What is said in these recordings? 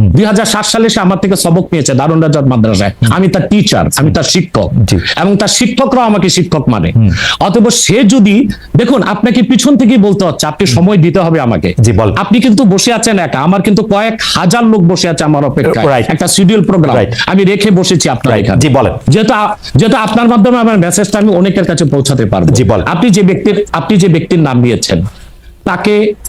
দুই সালে সে আমার থেকে সবক নিয়েছে দারুণ রাজার মাদ্রাসায়। আমি তার টিচার আমি তার শিক্ষক। এবং তার আমাকে শিক্ষক মানে। অতএব সে যদি দেখুন আপনাকে পিছন থেকেই বলতে হচ্ছে আপনি সময় দিতে হবে আমাকে। আপনি কিন্তু বসে আছেন একা আমার কিন্তু কয়েক হাজার লোক বসে আছে আমার অপেক্ষায়. একটা শিডিউল প্রোগ্রাম আমি রেখে বসেছি আপনার এখানে। জি, বলেন। যেহেতু যেহেতু আপনার মাধ্যমে আমার মেসেজটা আমি অনেকের কাছে পৌঁছাতে পারব। আপনি যে ব্যক্তির আপনি যে ব্যক্তির নাম নিয়েছেন তাকে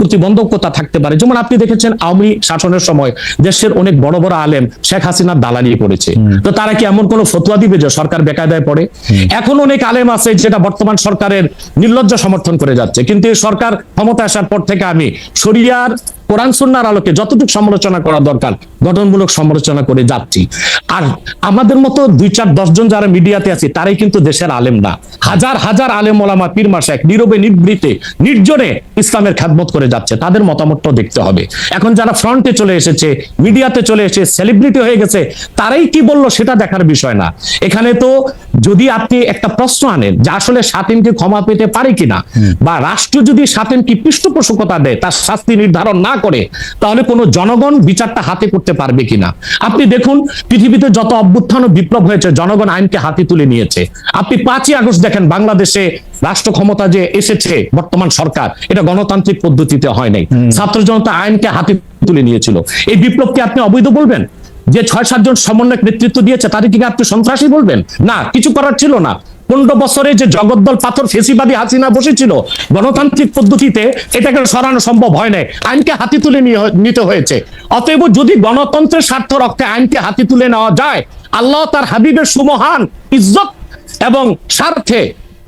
প্রতিবন্ধকতা থাকতে পারে। যেমন আপনি দেখেছেন আওয়ামী শাসনের সময় দেশের অনেক বড় বড় আলেম শেখ হাসিনার দালালি পড়েছে তো তারা কি এমন কোন ফতোয়া দিবে যে সরকার বেকায়দায় পড়ে? এখন অনেক আলেম আছে যেটা বর্তমান সরকারের নির্লজ্জ সমর্থন করে যাচ্ছে। কিন্তু এই সরকার ক্ষমতা আসার পর থেকে আমি শরিয়ার কোরআন সুন্নার আলোকে যতটুকু সমালোচনা করা দরকার গঠনমূলক সমালোচনা করে যাচ্ছি। আর আমাদের মতো দুই চার দশজন যারা মিডিয়াতে আছে তারাই কিন্তু দেশের আলেম না। হাজার হাজার আলেম ওলামা পীর মাসাক নীরবে নিবৃতে নির্জনে ইসলামের খ্যাতমত করে যাচ্ছে। তাদের মতামতটাও দেখতে হবে। এখন যারা ফ্রন্টে চলে এসেছে মিডিয়াতে চলে এসে সেলিব্রিটি হয়ে গেছে তারাই কি বলল সেটা দেখার বিষয় না। এখানে তো যদি আপনি একটা প্রশ্ন আনেন যে আসলে সাতিনকে ক্ষমা পেতে পারে কিনা বা রাষ্ট্র যদি সাতিনকে পৃষ্ঠপোষকতা দেয় তার শাস্তি নির্ধারণ না করে তাহলে কোনো জনগণ বিচারটা হাতে করতে পারবে কিনা? আপনি দেখুন পৃথিবীতে যত অভ্যুত্থান ও বিপ্লব হয়েছে জনগণ আইনকে হাতে তুলে নিয়েছে। আপনি পাঁচই আগস্ট দেখেন বাংলাদেশে রাষ্ট্র ক্ষমতা যে এসেছে বর্তমান সরকার এটা গণতান্ত্রিক পদ্ধতিতে হয় নাই। ছাত্র জনতা আইনকে হাতে তুলে নিয়েছিল। এই বিপ্লবকে আপনি অবৈধ বলবেন? যে ছয় সাতজন সমন্বয়ক নেতৃত্ব দিয়েছে তাদেরকে কি আপনি সন্ত্রাসী বলবেন? না কিছু করার ছিল না। পনেরো বছরে যে জগদ্দল পাথর ফেসিবাদী হাসিনা বসেছিল, গণতান্ত্রিক পদ্ধতিতে এটাকে সরানো সম্ভব হয় নাই। আইনকে হাতি তুলে নিতে হয়েছে। অতএব যদি গণতন্ত্রের স্বার্থ রক্ষে আইনকে হাতি তুলে নেওয়া যায়, আল্লাহ তার হাবিবের সুমহান ইজ্জত এবং স্বার্থে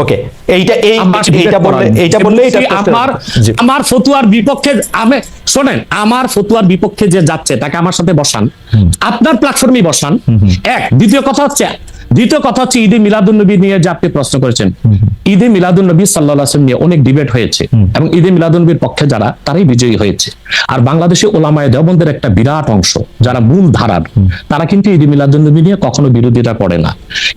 ওকে এইটা এই এইটা বললে এইটা বললে এটা আমার। আমার ফতুয়ার বিপক্ষে আমি শোনেন আমার ফতুয়ার বিপক্ষে যে যাচ্ছে তাকে আমার সাথে বসান। আপনার প্ল্যাটফর্মে বসান। এক দ্বিতীয় কথা হচ্ছে দ্বিতীয় কথা হচ্ছে ঈদে মিলাদুল নবী নিয়ে যে আপনি প্রশ্ন করেছেন ঈদে মিলাদুল নবী সাল্লাহ আসলাম নিয়ে অনেক ডিবেট হয়েছে এবং ঈদে মিলাদুল নবীর পক্ষে যারা তারাই বিজয়ী হয়েছে। আর বাংলাদেশে ওলামায় দেবন্দের একটা বিরাট অংশ যারা মূল ধারার তারা কিন্তু ঈদে মিলাদুল নবী নিয়ে কখনো বিরোধিতা করে না।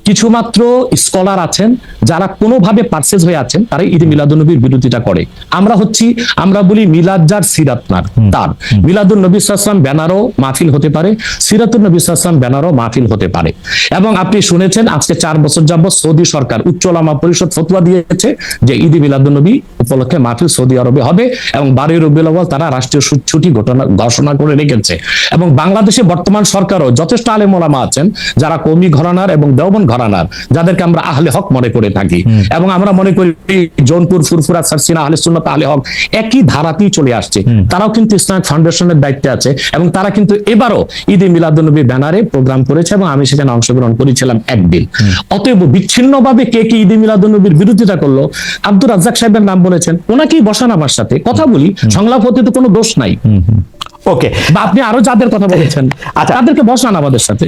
কিছু মাত্র স্কলার আছেন যারা কোনোভাবে পার্সেস হয়ে আছেন তারা ঈদে মিলাদুল নবীর বিরোধিতা করে। আমরা হচ্ছি আমরা বলি মিলাদ যার সিরাত নার তার। মিলাদুল নবী সাল্লাম ব্যানারও মাহফিল হতে পারে সিরাতুল নবী সাল্লাম ব্যানারও মাহফিল হতে পারে। এবং আপনি শুনেছেন আজকে চার বছর যাবত সৌদি সরকার উচ্চ ওলামা পরিষদ ফতোয়া দিয়েছে যে ঈদ মিলাদুল নবী উপলক্ষে মাহফিল সৌদি আরবে হবে এবং বারোই রবিউল আউয়াল তারা রাষ্ট্রীয় ছুটি ঘটনা ঘোষণা করে রেখেছে। এবং বাংলাদেশে বর্তমান সরকারও যথেষ্ট আলেম ওলামা আছেন যারা কৌমি ঘরানার এবং দেওবন ঘরানার যাদেরকে আমরা আহলে হক মনে করে থাকি। এবং আমরা মনে করি জৌনপুর ফুরফুরা সারসিনা আহলে সুন্নত আহলে হক একই ধারাতেই চলে আসছে। তারাও কিন্তু ইসলামিক ফাউন্ডেশনের দায়িত্বে আছে এবং তারা কিন্তু এবারও ঈদে মিলাদুলনবী ব্যানারে প্রোগ্রাম করেছে এবং আমি সেখানে অংশগ্রহণ করেছিলাম। একদিন অতএব বিচ্ছিন্নভাবে কে কে ঈদে মিলাদুলনবীর বিরোধিতা করল? আব্দুর রাজ্জাক সাহেবের নাম বলেছেন ওনাকেই বসান আমার সাথে। কথা বলি সংলাপ হতে তো কোনো দোষ নাই। ওকে বা আপনি আরও যাদের কথা বলেছেন আচ্ছা। তাদেরকে বসান আমাদের সাথে।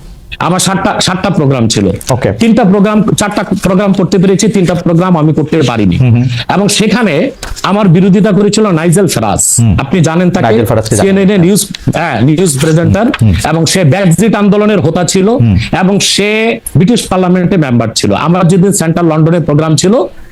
আমার সাতটা সাতটা প্রোগ্রাম ছিল. তিনটা প্রোগ্রাম চারটা প্রোগ্রাম করতে পেরেছি তিনটা প্রোগ্রাম আমি করতে পারিনি। এবং সেখানে আমার বিরোধিতা করেছিল নাইজেল ফেরাজ। আপনি জানেন তাকে। সিএনএন নিউজ হ্যাঁ নিউজ প্রেজেন্টার এবং সে ব্যাকজিট আন্দোলনের হোতা ছিল। এবং সে ব্রিটিশ পার্লামেন্টে মেম্বার ছিল। আমার যেদিন সেন্ট্রাল লন্ডনে প্রোগ্রাম ছিল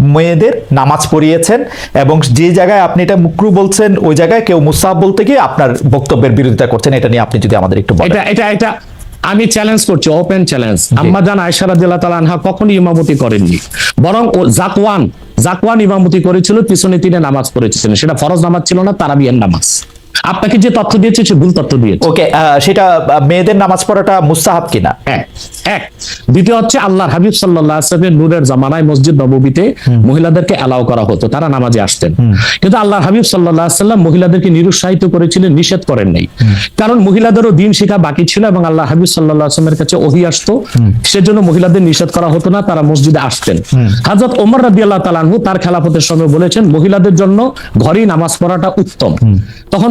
মেয়েদের নামাজ পড়িয়েছেন এবং যে জায়গায় আপনি এটা মুকরু বলছেন ওই জায়গায় কেউ মুসাব বলতে গিয়ে আপনার বক্তব্যের বিরোধিতা করছেন এটা নিয়ে আপনি যদি আমাদের একটু এটা এটা এটা আমি চ্যালেঞ্জ করছি ওপেন চ্যালেঞ্জ আম্মা জান আয়সা রাদিয়াল্লাহু তাআলা আনহা কখনো ইমামতি করেননি। বরং ও জাকওয়ান জাকওয়ান ইমামতি করেছিল পিছনে তিনি নামাজ পড়েছিলেন। সেটা ফরজ নামাজ ছিল না তারাবিয়ার নামাজ। আপনাকে যে তথ্য দিয়েছে সে ভুল তথ্য দিয়েছে। ওকে সেটা মেয়েদের নামাজ পড়াটা মুস্তাহাব কিনা? এক এক। দ্বিতীয় হচ্ছে আল্লাহর হাবিব সাল্লাল্লাহু আলাইহি ওয়াসাল্লামের নূরের জামানায় মসজিদ নববীতে মহিলাদেরকে অ্যালাউ করা হতো তারা নামাজে আসতেন। কিন্তু আল্লাহর হাবিব সাল্লাল্লাহু আলাইহি ওয়াসাল্লাম মহিলাদেরকে নিরুৎসাহিত করেছিলেন নিষেধ করেন নাই। কারণ মহিলাদেরও দিন শেখা বাকি ছিল এবং আল্লাহ হাবিব সাল্লাল্লাহু আলাইহি ওয়াসাল্লামের কাছে ওহী আসতো। সেজন্য মহিলাদের নিষেধ করা হতো না তারা মসজিদে আসতেন। হযরত ওমর রাদিয়াল্লাহু তাআলা তার খেলাফতের সময় বলেছেন মহিলাদের জন্য ঘরেই নামাজ পড়াটা উত্তম। তখন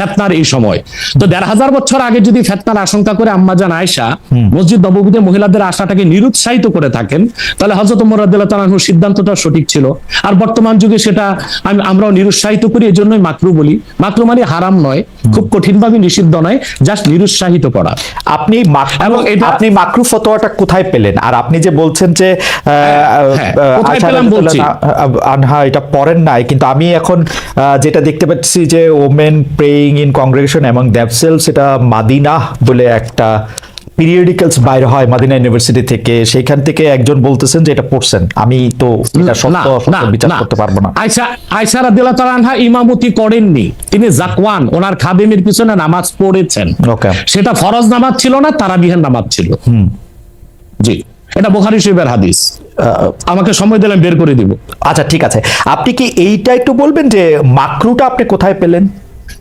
ফেতনার এই সময়। তো দেড় হাজার বছর আগে যদি ফেতনার আশঙ্কা করে আম্মাজান আয়সা মসজিদ নবমীতে মহিলাদের আশাটাকে নিরুৎসাহিত করে থাকেন তাহলে হজরত মোরাদ্দুল্লাহ তালাহুর সিদ্ধান্তটা সঠিক ছিল। আর বর্তমান যুগে সেটা আমি আমরাও নিরুৎসাহিত করি এই জন্যই মাকরু বলি। মাকরু মানে হারাম নয় খুব কঠিনভাবে নিষিদ্ধ নয় জাস্ট নিরুৎসাহিত করা। আপনি এবং এটা- আপনি মাকরু ফতোয়াটা কোথায় পেলেন? আর আপনি যে বলছেন যে হ্যাঁ, বলছি। আনহা- এটা পড়েন নাই কিন্তু আমি এখন যেটা দেখতে পাচ্ছি যে ওমেন প্রেইং ইন কংগ্রেগেশন এবং দ্যাপসেলস এটা মাদিনা বলে একটা পিরিয়ডিক্যালস বাইর হয় মাদিনা ইউনিভার্সিটি থেকে। সেইখান থেকে একজন বলতেছেন যে এটা পড়ছেন। আমি তো এটা সত্য বিচার করতে পারব না। আয়সা আয়সা রাদিয়াল্লাহু তাআলা ইমামতি করেননি। তিনি জাকওয়ান ওনার খাদেমের পিছনে নামাজ পড়েছেন। Okay. সেটা ফরজ নামাজ ছিল না তারাবিহের নামাজ ছিল। হুম। জি এটা বুখারী শরীফের হাদিস। আমাকে সময় দিলেন বের করে দিব। আচ্ছা ঠিক আছে। আপনি কি এইটা একটু বলবেন যে মাকরুটা আপনি কোথায় পেলেন।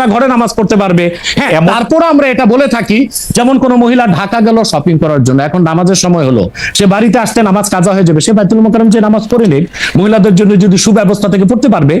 মহিলারা ঘরে নামাজ পড়তে পারবে। হ্যাঁ তারপর আমরা এটা বলে থাকি যেমন কোন মহিলা ঢাকা গেল শপিং করার জন্য এখন নামাজের সময় হলো। সে বাড়িতে আসতে নামাজ কাজা হয়ে যাবে। সে বাইতুল মোকারম যে নামাজ পড়ে নিক মহিলাদের জন্য যদি সুব্যবস্থা থেকে পড়তে পারবে